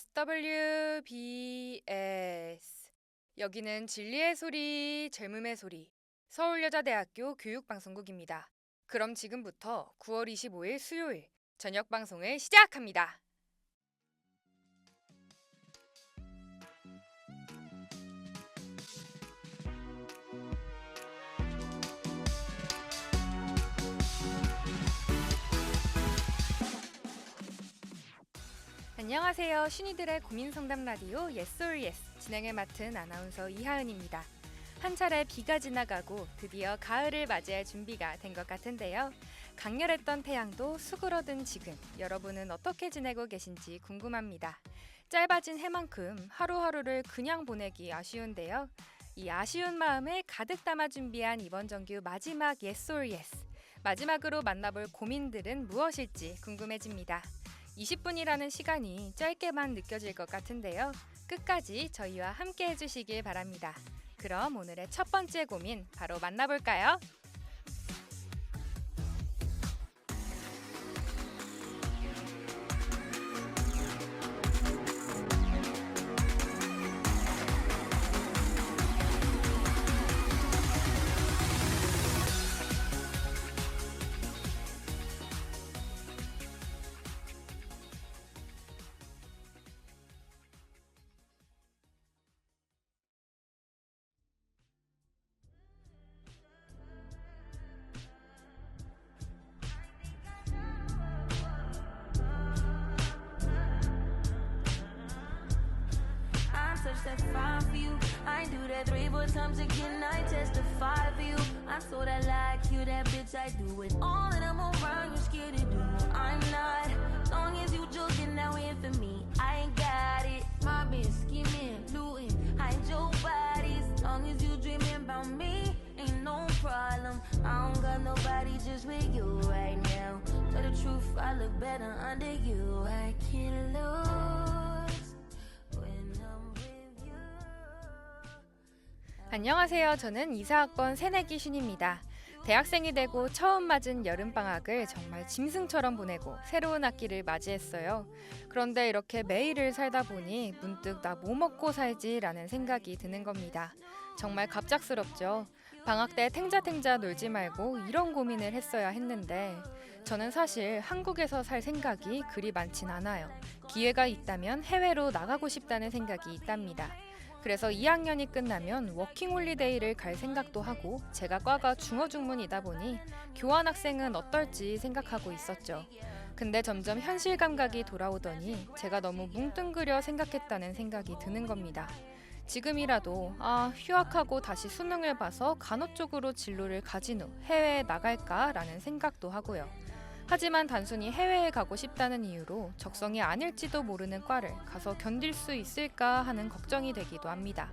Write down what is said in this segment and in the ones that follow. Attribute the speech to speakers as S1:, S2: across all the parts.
S1: SWBS. 여기는 진리의 소리, 젊음의 소리. 서울여자대학교 교육방송국입니다. 그럼 지금부터 9월 25일 수요일 저녁 방송을 시작합니다. 안녕하세요. 신이들의 고민 상담 라디오 or Yes 진행을 맡은 아나운서 이하은입니다. 한 차례 비가 지나가고 드디어 가을을 맞이할 준비가 된 것 같은데요. 강렬했던 태양도 수그러든 지금 여러분은 어떻게 지내고 계신지 궁금합니다. 짧아진 해만큼 하루하루를 그냥 보내기 아쉬운데요. 이 아쉬운 마음을 가득 담아 준비한 이번 정규 마지막 or Yes. 마지막으로 만나볼 고민들은 무엇일지 궁금해집니다. 20분이라는 시간이 짧게만 느껴질 것 같은데요. 끝까지 저희와 함께 해주시길 바랍니다. 그럼 오늘의 첫 번째 고민 바로 만나볼까요?
S2: Touched that for you. I do that three, four times again. I testify for you. I'm so that like you, that bitch. I do it all, and I'm around. You scared to do. I'm not. Long as you joking, now in for me. I ain't got it. My Mobbing, scheming, looting, hide your bodies. Long as you dreaming about me, ain't no problem. I don't got nobody just with you right now. Tell the truth, I look better under you. I can't lose.
S1: 안녕하세요. 저는 이사학번 새내기 신입니다. 대학생이 되고 처음 맞은 여름방학을 정말 짐승처럼 보내고 새로운 학기를 맞이했어요. 그런데 이렇게 매일을 살다 보니 문득 나 뭐 먹고 살지라는 생각이 드는 겁니다. 정말 갑작스럽죠. 방학 때 탱자탱자 놀지 말고 이런 고민을 했어야 했는데 저는 사실 한국에서 살 생각이 그리 많진 않아요. 기회가 있다면 해외로 나가고 싶다는 생각이 있답니다. 그래서 2학년이 끝나면 워킹홀리데이를 갈 생각도 하고 제가 과가 중어중문이다 보니 교환학생은 어떨지 생각하고 있었죠. 근데 점점 현실 감각이 돌아오더니 제가 너무 뭉뚱그려 생각했다는 생각이 드는 겁니다. 지금이라도 아 휴학하고 다시 수능을 봐서 간호 쪽으로 진로를 가진 후 해외에 나갈까라는 생각도 하고요. 하지만 단순히 해외에 가고 싶다는 이유로 적성이 아닐지도 모르는 과를 가서 견딜 수 있을까 하는 걱정이 되기도 합니다.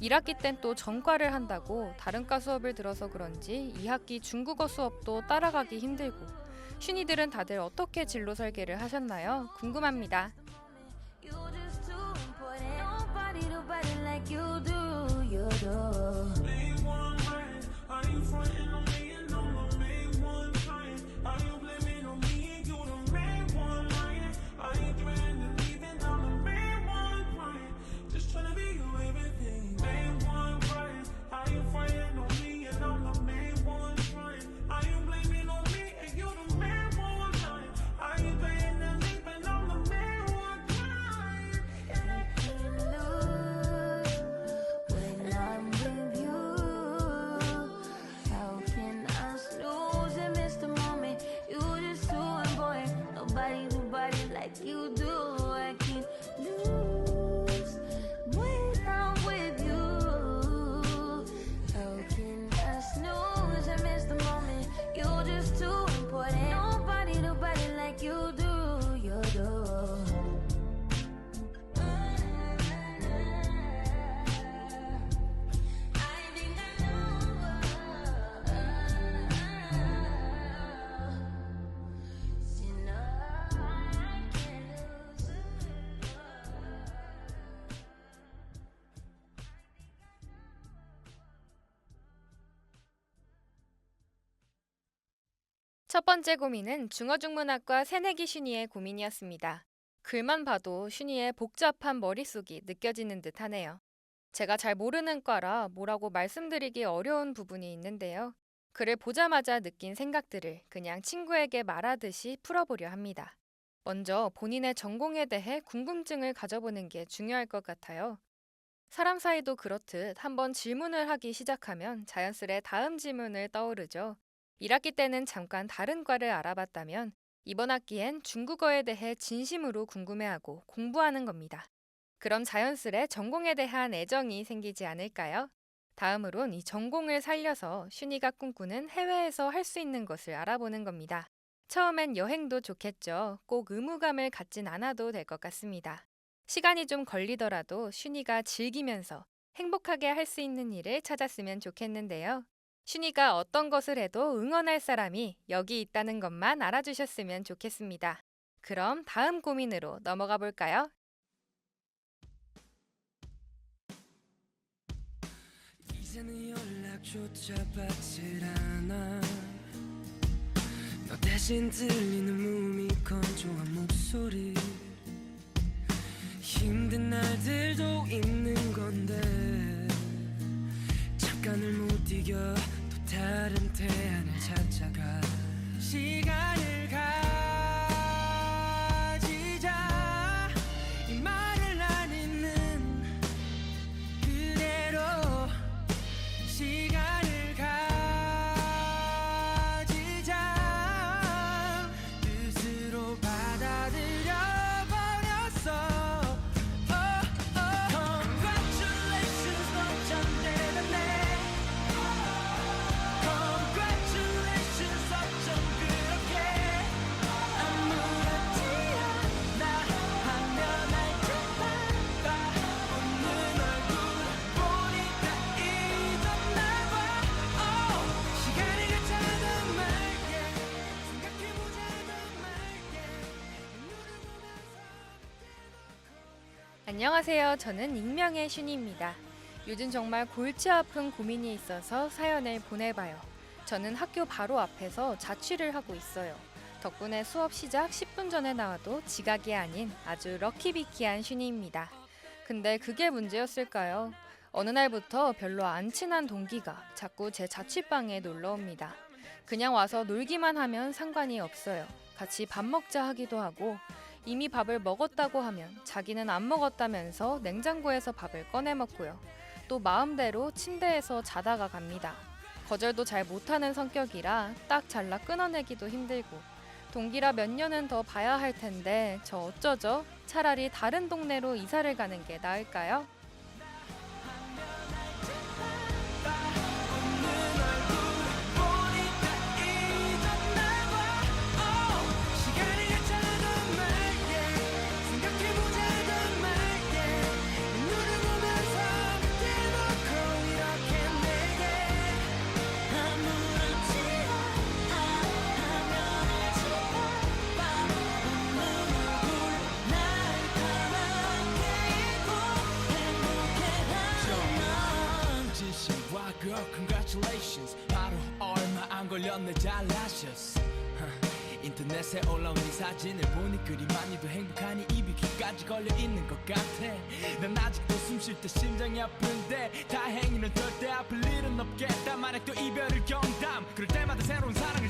S1: 1학기 땐 또 전과를 한다고 다른 과 수업을 들어서 그런지 2학기 중국어 수업도 따라가기 힘들고 슈니들은 다들 어떻게 진로 설계를 하셨나요? 궁금합니다. 첫 번째 고민은 중어중문학과 새내기 슈니의 고민이었습니다. 글만 봐도 슈니의 복잡한 머릿속이 느껴지는 듯 하네요. 제가 잘 모르는 과라 뭐라고 말씀드리기 어려운 부분이 있는데요. 글을 보자마자 느낀 생각들을 그냥 친구에게 말하듯이 풀어보려 합니다. 먼저 본인의 전공에 대해 궁금증을 가져보는 게 중요할 것 같아요. 사람 사이도 그렇듯 한번 질문을 하기 시작하면 자연스레 다음 질문을 떠오르죠. 1학기 때는 잠깐 다른 과를 알아봤다면 이번 학기엔 중국어에 대해 진심으로 궁금해하고 공부하는 겁니다. 그럼 자연스레 전공에 대한 애정이 생기지 않을까요? 다음으론 이 전공을 살려서 슈니가 꿈꾸는 해외에서 할 수 있는 것을 알아보는 겁니다. 처음엔 여행도 좋겠죠. 꼭 의무감을 갖진 않아도 될 것 같습니다. 시간이 좀 걸리더라도 슈니가 즐기면서 행복하게 할 수 있는 일을 찾았으면 좋겠는데요. 슈니가 어떤 것을 해도 응원할 사람이 여기 있다는 것만 알아주셨으면 좋겠습니다. 그럼 다음 고민으로 넘어가 볼까요?
S3: 이제는 연락조차 받질 않아 너 대신 들리는 몸이 건조한 목소리 힘든 날들도 있는 건데 잠깐을 못 이겨 또 다른 태안을 찾아가. 시간을 가
S1: 안녕하세요. 저는 익명의 슈니입니다. 요즘 정말 골치 아픈 고민이 있어서 사연을 보내봐요. 저는 학교 바로 앞에서 자취를 하고 있어요. 덕분에 수업 시작 10분 전에 나와도 지각이 아닌 아주 럭키비키한 슈니입니다. 근데 그게 문제였을까요? 어느 날부터 별로 안 친한 동기가 자꾸 제 자취방에 놀러 옵니다. 그냥 와서 놀기만 하면 상관이 없어요. 같이 밥 먹자 하기도 하고 이미 밥을 먹었다고 하면 자기는 안 먹었다면서 냉장고에서 밥을 꺼내 먹고요. 또 마음대로 침대에서 자다가 갑니다. 거절도 잘 못하는 성격이라 딱 잘라 끊어내기도 힘들고 동기라 몇 년은 더 봐야 할 텐데 저 어쩌죠? 차라리 다른 동네로 이사를 가는 게 나을까요?
S4: 하, 인터넷에 올라온 이 사진을 보니 그리 많이도 행복하니 입이 귀까지 걸려 있는 것 같아. 난 아직도 숨 쉴 때 심장이 아픈데 다행히는 절대 아플 일은 없겠다. 만약 또 이별을 경담. 그럴 때마다 새로운 사랑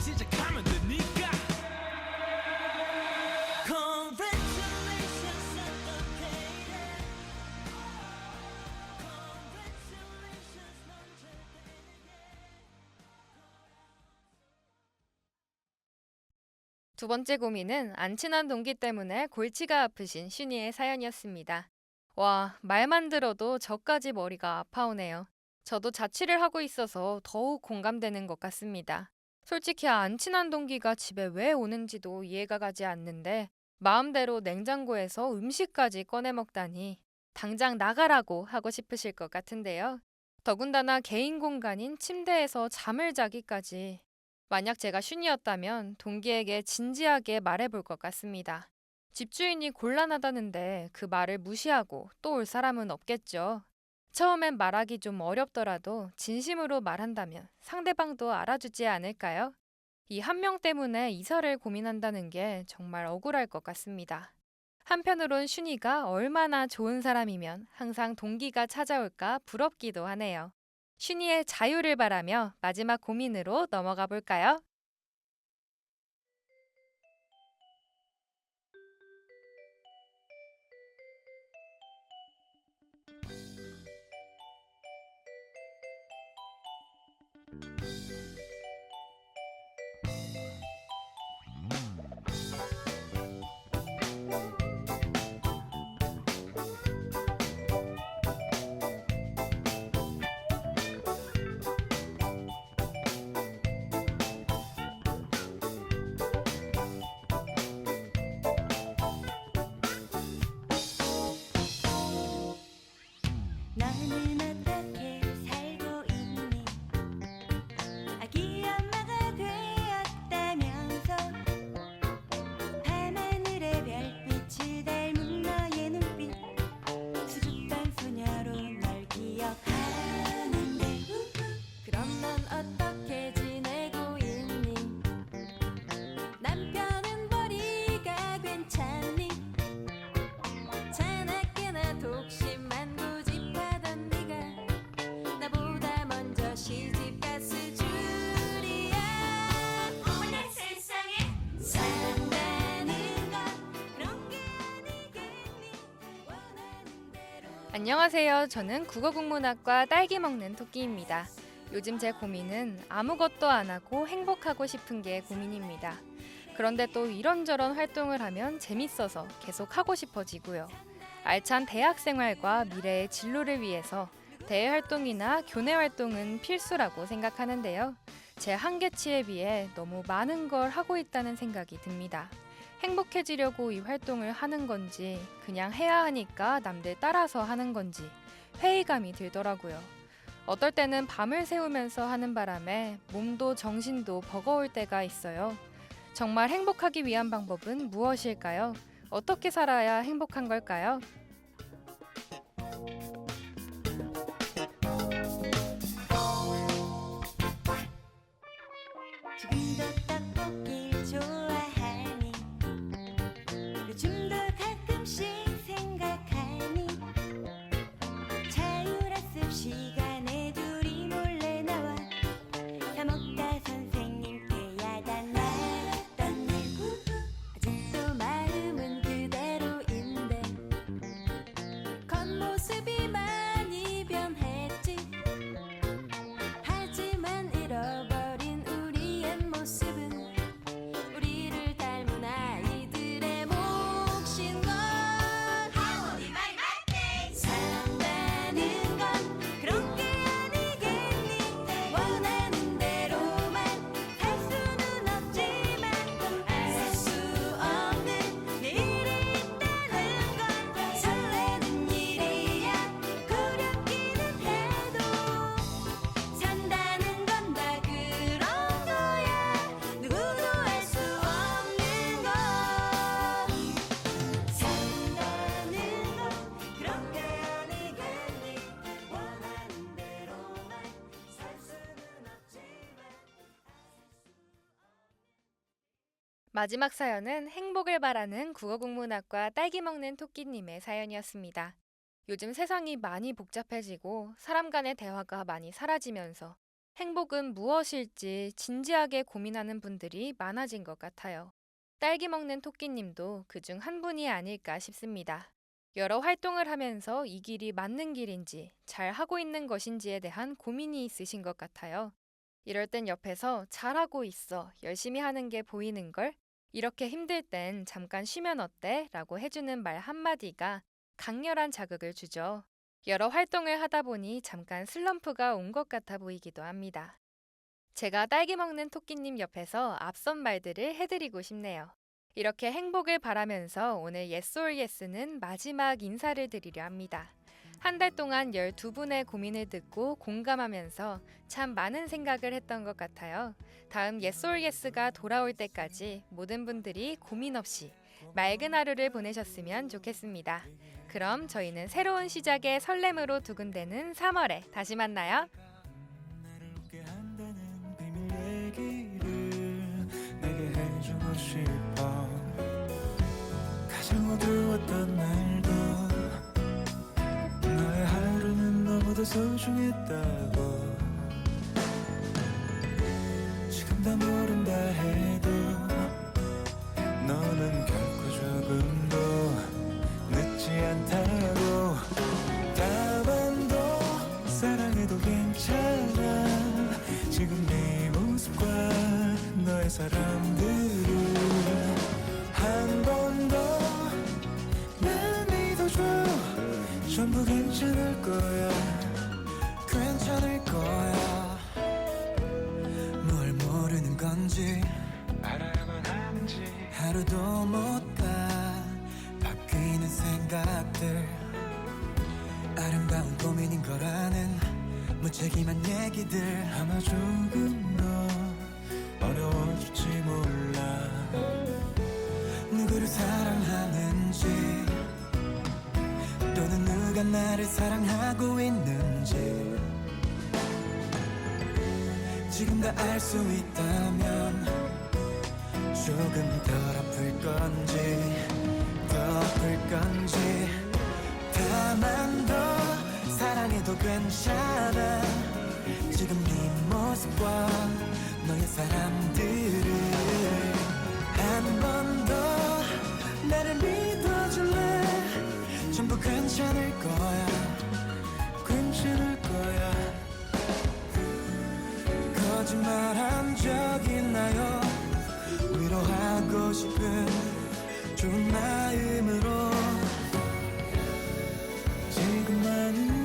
S1: 두 번째 고민은 안 친한 동기 때문에 골치가 아프신 슈니의 사연이었습니다. 와, 말만 들어도 저까지 머리가 아파오네요. 저도 자취를 하고 있어서 더욱 공감되는 것 같습니다. 솔직히 안 친한 동기가 집에 왜 오는지도 이해가 가지 않는데 마음대로 냉장고에서 음식까지 꺼내 먹다니 당장 나가라고 하고 싶으실 것 같은데요. 더군다나 개인 공간인 침대에서 잠을 자기까지 만약 제가 슌이었다면 동기에게 진지하게 말해볼 것 같습니다. 집주인이 곤란하다는데 그 말을 무시하고 또 올 사람은 없겠죠. 처음엔 말하기 좀 어렵더라도 진심으로 말한다면 상대방도 알아주지 않을까요? 이 한 명 때문에 이사를 고민한다는 게 정말 억울할 것 같습니다. 한편으론 슌이가 얼마나 좋은 사람이면 항상 동기가 찾아올까 부럽기도 하네요. 슌이의 자유를 바라며 마지막 고민으로 넘어가 볼까요?
S2: 너
S1: 안녕하세요. 저는 국어국문학과 딸기 먹는 토끼입니다. 요즘 제 고민은 아무것도 안 하고 행복하고 싶은 게 고민입니다. 그런데 또 이런저런 활동을 하면 재밌어서 계속 하고 싶어지고요. 알찬 대학 생활과 미래의 진로를 위해서 대외 활동이나 교내 활동은 필수라고 생각하는데요. 제 한계치에 비해 너무 많은 걸 하고 있다는 생각이 듭니다. 행복해지려고 이 활동을 하는 건지 그냥 해야 하니까 남들 따라서 하는 건지 회의감이 들더라고요. 어떨 때는 밤을 새우면서 하는 바람에 몸도 정신도 버거울 때가 있어요. 정말 행복하기 위한 방법은 무엇일까요? 어떻게 살아야 행복한 걸까요?
S2: 지금도 떡볶이
S1: 마지막 사연은 행복을 바라는 국어국문학과 딸기 먹는 토끼님의 사연이었습니다. 요즘 세상이 많이 복잡해지고 사람 간의 대화가 많이 사라지면서 행복은 무엇일지 진지하게 고민하는 분들이 많아진 것 같아요. 딸기 먹는 토끼님도 그중 한 분이 아닐까 싶습니다. 여러 활동을 하면서 이 길이 맞는 길인지 잘 하고 있는 것인지에 대한 고민이 있으신 것 같아요. 이럴 땐 옆에서 잘하고 있어, 열심히 하는 게 보이는 걸 이렇게 힘들 땐 잠깐 쉬면 어때? 라고 해주는 말 한마디가 강렬한 자극을 주죠. 여러 활동을 하다 보니 잠깐 슬럼프가 온 것 같아 보이기도 합니다. 제가 딸기 먹는 토끼님 옆에서 앞선 말들을 해드리고 싶네요. 이렇게 행복을 바라면서 오늘 yes or yes는 마지막 인사를 드리려 합니다. 한 달 동안 12분의 고민을 듣고 공감하면서 참 많은 생각을 했던 것 같아요. 다음 or yes가 돌아올 때까지 모든 분들이 고민 없이 맑은 하루를 보내셨으면 좋겠습니다. 그럼 저희는 새로운 시작의 설렘으로 두근대는 3월에 다시 만나요.
S5: 가장
S6: 어두웠던 날 너무도 소중했다고 지금 다 모른다 해도 너는 결코 얘기들 아마 조금 더 어려워질지 몰라. 누구를 사랑하는지 또는 누가 나를 사랑하고 있는지. 지금 다 알 수 있다면 조금 덜 아플 건지 더 아플 건지. 다만 더 사랑해도 괜찮아 지금 네 모습과 너의 사람들을 한 번 더 나를 믿어줄래? 전부 괜찮을 거야. 괜찮을 거야. 거짓말한 적 있나요. 위로하고 싶은 좋은 마음으로. 지금만은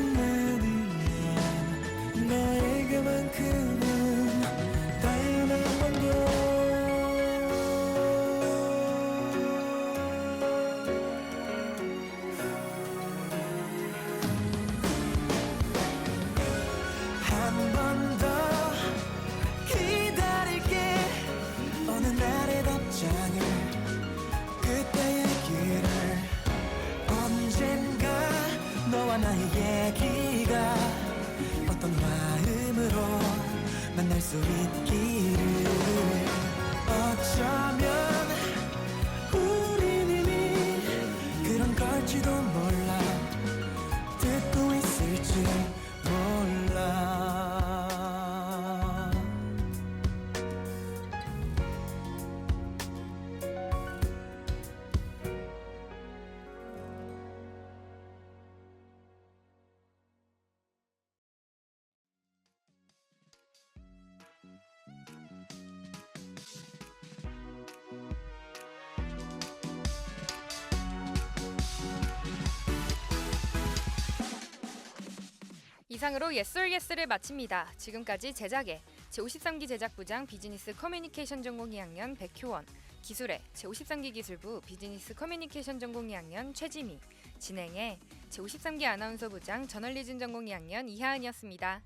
S1: 이상으로 예솔 예스를 마칩니다. 지금까지 제작에 제53기 제작부장 비즈니스 커뮤니케이션 전공 2학년 백효원, 기술에 제53기 기술부 비즈니스 커뮤니케이션 전공 2학년 최지미, 진행에 제53기 아나운서 부장 저널리즘 전공 2학년 이하은이었습니다.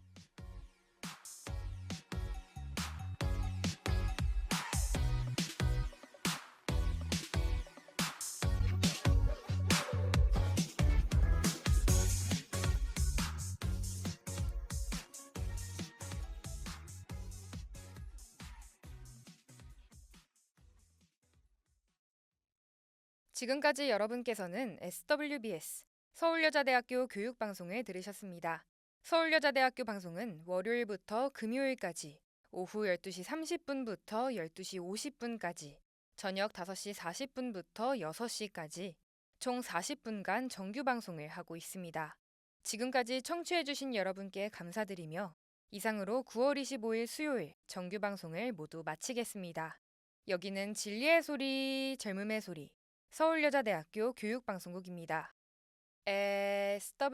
S1: 지금까지 여러분께서는 SWBS 서울여자대학교 교육방송을 들으셨습니다. 서울여자대학교 방송은 월요일부터 금요일까지 오후 12시 30분부터 12시 50분까지 저녁 5시 40분부터 6시까지 총 40분간 정규 방송을 하고 있습니다. 지금까지 청취해주신 여러분께 감사드리며 이상으로 9월 25일 수요일 정규 방송을 모두 마치겠습니다. 여기는 진리의 소리, 젊음의 소리, 서울여자대학교 교육방송국입니다. SWBS